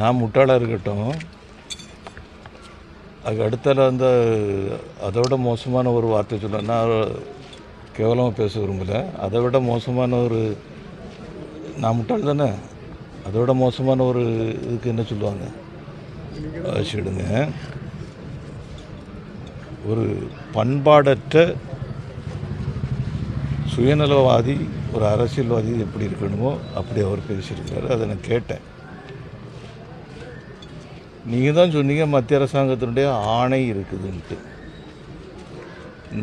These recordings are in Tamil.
நான் முட்டாளாக இருக்கட்டும். அதுக்கு அடுத்தால வந்து அதோட மோசமான ஒரு வார்த்தை சொல்ல நான் கேவலமாக பேச விரும்பலை. அதை விட மோசமான ஒரு நான் முட்டாள் தானே? அதோட மோசமான ஒரு இதுக்கு என்ன சொல்லுவாங்க? வச்சுடுங்க ஒரு பண்பாடற்ற சுயநலவாதி ஒரு அரசியல்வாதி எப்படி இருக்கணுமோ அப்படி அவர் பேசியிருக்காரு அதை நான் கேட்டேன். நீங்கள் தான் சொன்னீங்க மத்திய அரசாங்கத்தினுடைய ஆணை இருக்குதுன்ட்டு.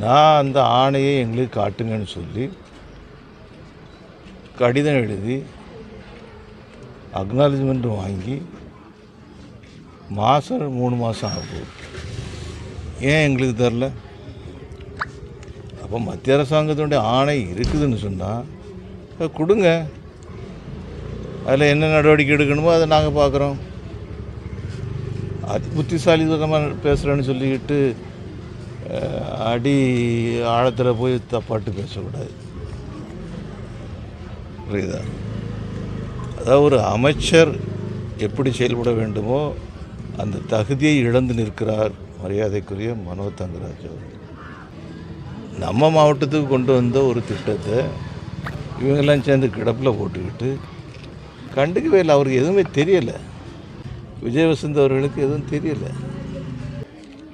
நான் அந்த ஆணையை எங்களுக்கு காட்டுங்கன்னு சொல்லி கடிதம் எழுதி அக்னாலஜ்மெண்ட் வாங்கி மாதம் மூணு மாதம் ஆகும். ஏன் எங்களுக்கு தெரில? அப்போ மத்திய அரசாங்கத்தினுடைய ஆணை இருக்குதுன்னு சொன்னால் கொடுங்க. அதில் என்ன நடவடிக்கை எடுக்கணுமோ அதை நாங்கள் பார்க்குறோம் அது புத்திசாலிதனமாக பேசுகிறேன்னு சொல்லிக்கிட்டு அடி ஆழத்தில் போய் தப்பாட்டு பேசக்கூடாது. புரியுதா? அதாவது ஒரு அமைச்சர் எப்படி செயல்பட வேண்டுமோ அந்த தகுதியை இழந்து நிற்கிறார் மரியாதைக்குரிய மனோ தங்கராஜ் அவர்கள். நம்ம மாவட்டத்துக்கு கொண்டு வந்த ஒரு திட்டத்தை இவங்கெல்லாம் சேர்ந்து கிடப்பில் போட்டுக்கிட்டு கண்டுக்கவே இல்லை அவருக்கு எதுவுமே தெரியலை. விஜய் வசந்த் அவர்களுக்கு எதுவும் தெரியலை.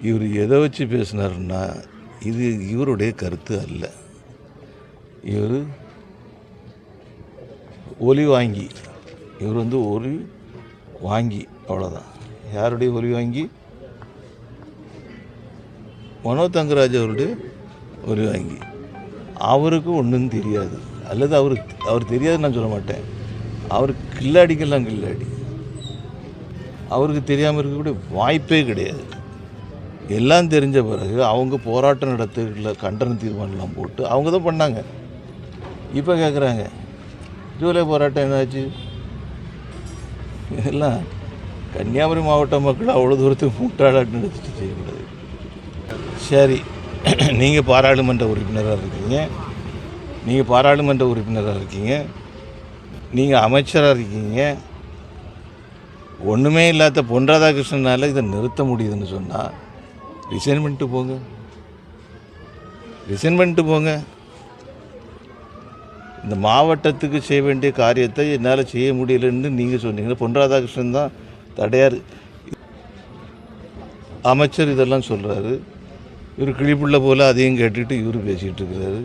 இவர் எதை வச்சு பேசினார்னா இது இவருடைய கருத்து அல்ல. இவர் ஒலி வாங்கி இவர் வந்து ஒலி வாங்கி அவ்வளோதான் யாருடைய ஒலி வாங்கி? மனோ தங்கராஜ் அவருடைய ஒலி வாங்கி. அவருக்கு ஒன்றும் தெரியாது. அல்லது அவருக்கு அவர் தெரியாதுன்னு நான் சொல்ல மாட்டேன். அவர் கில்லாடிக்கெல்லாம் கில்லாடி. அவருக்கு தெரியாமல் இருக்கக்கூடிய வாய்ப்பே கிடையாது. எல்லாம் தெரிஞ்ச பிறகு அவங்க போராட்டம் நடத்துல கண்டன தீர்மானம்லாம் போட்டு அவங்க தான் பண்ணாங்க. இப்போ கேட்குறாங்க ஜூலை போராட்டம் என்னாச்சு? இதெல்லாம் கன்னியாகுமரி மாவட்ட மக்கள் அவ்வளோ தூரத்துக்கு முட்டாளாட்டு நடத்திட்டு செய்யக்கூடாது. சரி நீங்கள் பாராளுமன்ற உறுப்பினராக இருக்கீங்க. நீங்கள் பாராளுமன்ற உறுப்பினராக இருக்கீங்க. நீங்கள் அமைச்சராக இருக்கீங்க. ஒன்றுமே இல்லாத பொன் ராதாகிருஷ்ணனால் இதை நிறுத்த முடியுதுன்னு சொன்னால் ரிசைன் பண்ணிட்டு போங்க. ரிசைன் பண்ணிட்டு போங்க. இந்த மாவட்டத்துக்கு செய்ய வேண்டிய காரியத்தை என்னால் செய்ய முடியலன்னு நீங்கள் சொன்னீங்க பொன் ராதாகிருஷ்ணன் தான் தடையார். அமைச்சர் இதெல்லாம் சொல்கிறாரு இவர் கிளிப்புள்ள போல் அதையும் கேட்டுட்டு இவர் பேசிகிட்டு இருக்கிறாரு.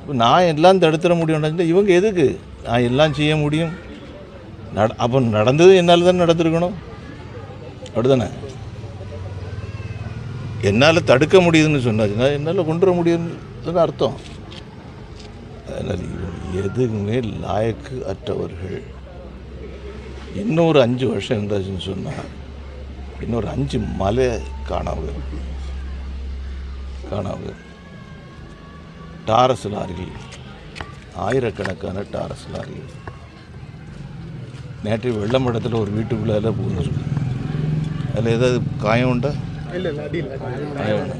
இப்போ நான் எல்லாம் தடுத்துட முடியும் இவங்க எதுக்கு? நான் எல்லாம் செய்ய முடியும். நட அப்போ நடந்தது என்னால் தானே நடந்திருக்கணும்? அப்படிதானே? என்னால் தடுக்க முடியுதுன்னு சொன்னாச்சுன்னா என்னால் கொண்டு வர முடியுதுன்னு அர்த்தம். அதனால் எதுவுமே லாயக்கு அற்றவர்கள். இன்னொரு அஞ்சு வருஷம் இருந்தாச்சுன்னு சொன்னால் இன்னொரு அஞ்சு மலை காணாமல் காணாமல் டாரஸ் லாரிகள் ஆயிரக்கணக்கான டாரஸ் லாரிகள் நேற்று வெள்ளமடத்தில் ஒரு வீட்டுக்குள்ளால புகுந்துருக்கு அதில் ஏதாவது காயம் உண்டா? இல்லை காயம் உண்டா?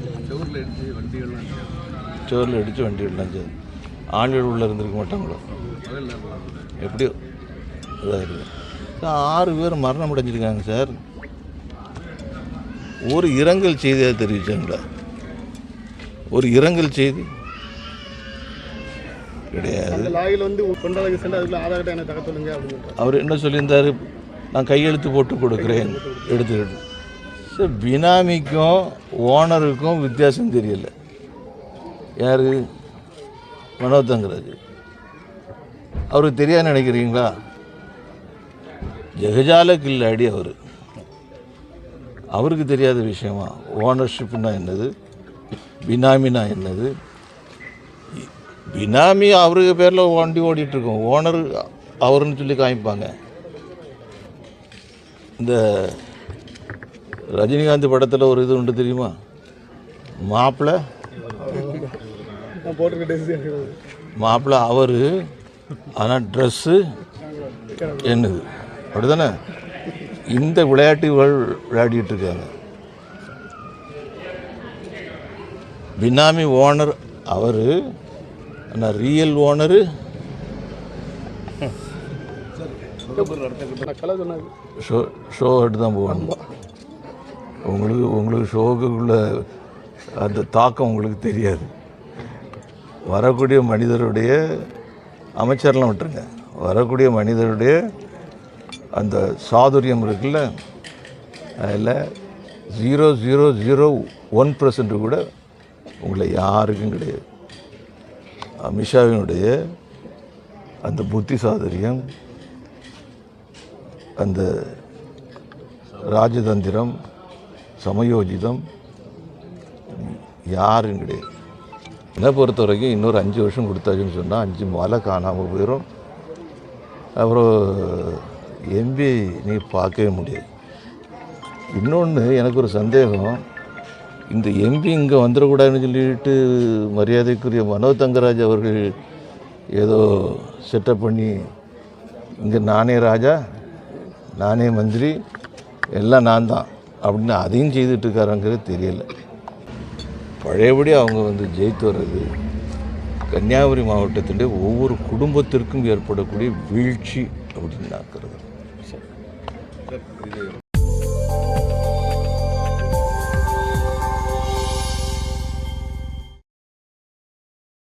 சோரில் அடித்து வண்டி விடலாம் சார் ஆண்கள் உள்ளே இருந்திருக்க மாட்டாங்களோ? எப்படியோ? இதாக இருக்குது ஆறு பேர் மரணம் அடைஞ்சிருக்காங்க சார். ஒரு இரங்கல் செய்தியாக தெரிவிச்சாங்களா? ஒரு இரங்கல் செய்தி? அப்படின்னு அவர் என்ன சொல்லியிருந்தார்? நான் கையெழுத்து போட்டு கொடுக்குறேன். எடுத்துக்கிட்டு சார் பினாமிக்கும் ஓனருக்கும் வித்தியாசம் தெரியல. யார்? மனோதங்கராஜ் அவருக்கு தெரியாது நினைக்கிறீங்களா? ஜெகஜால கில்லாடி அவர். அவருக்கு தெரியாத விஷயமா? ஓனர்ஷிப்னா என்னது? பினாமினா என்னது? பினாமி அவருக்கு பேரில் வண்டி ஓடிட்டு இருக்கோம் ஓனர் அவருன்னு சொல்லி காமிப்பாங்க. இந்த ரஜினிகாந்த் படத்தில் ஒரு இது உண்டு தெரியுமா? மாப்பிள்ளை மாப்பிள்ளை அவர் ஆனால் ட்ரெஸ்ஸு என்னது? அப்படிதானே? இந்த விளையாட்டுகள் விளையாடிட்டு இருக்காங்க பினாமி ஓனர் அவர் ஆனால் ரியல் ஓனரு ஷோ ஷோ ஆட்டு தான் போகணும். உங்களுக்கு உங்களுக்கு ஷோக்குள்ள அந்த தாக்கம் உங்களுக்கு தெரியாது. வரக்கூடிய மனிதருடைய அமைச்சர்லாம் விட்டுருங்க. வரக்கூடிய மனிதருடைய அந்த சாதுரியம் இருக்குல்ல அதில் zero zero zero one percent கூட உங்களை யாருக்கும் கிடையாது. அமித்ஷாவினுடைய அந்த புத்தி சாதுரியம் அந்த ராஜதந்திரம் சமயோஜிதம் யாரும் கிடையாது. என்னை பொறுத்த வரைக்கும் இன்னொரு அஞ்சு வருஷம் கொடுத்தாச்சுன்னு சொன்னால் அஞ்சு மலை காணாமல் போயிடும் அப்புறம் எம்பி நீ பார்க்கவே முடியாது. இன்னொன்று எனக்கு ஒரு சந்தேகம். இந்த எம்பி இங்கே வந்துடக்கூடாதுன்னு சொல்லிட்டு மரியாதைக்குரிய மனோ தங்கராஜ் அவர்கள் ஏதோ செட்டப் பண்ணி இங்கே நானே ராஜா நானே மந்திரி எல்லாம் நான் தான் அப்படின்னு அதையும் செய்துட்டு இருக்காராங்கிறது தெரியல. பழையபடி அவங்க வந்து ஜெயித்து வர்றது கன்னியாகுமரி மாவட்டத்திலே ஒவ்வொரு குடும்பத்திற்கும் ஏற்படக்கூடிய வீழ்ச்சி அப்படின்னு நான் கருதுறேன்.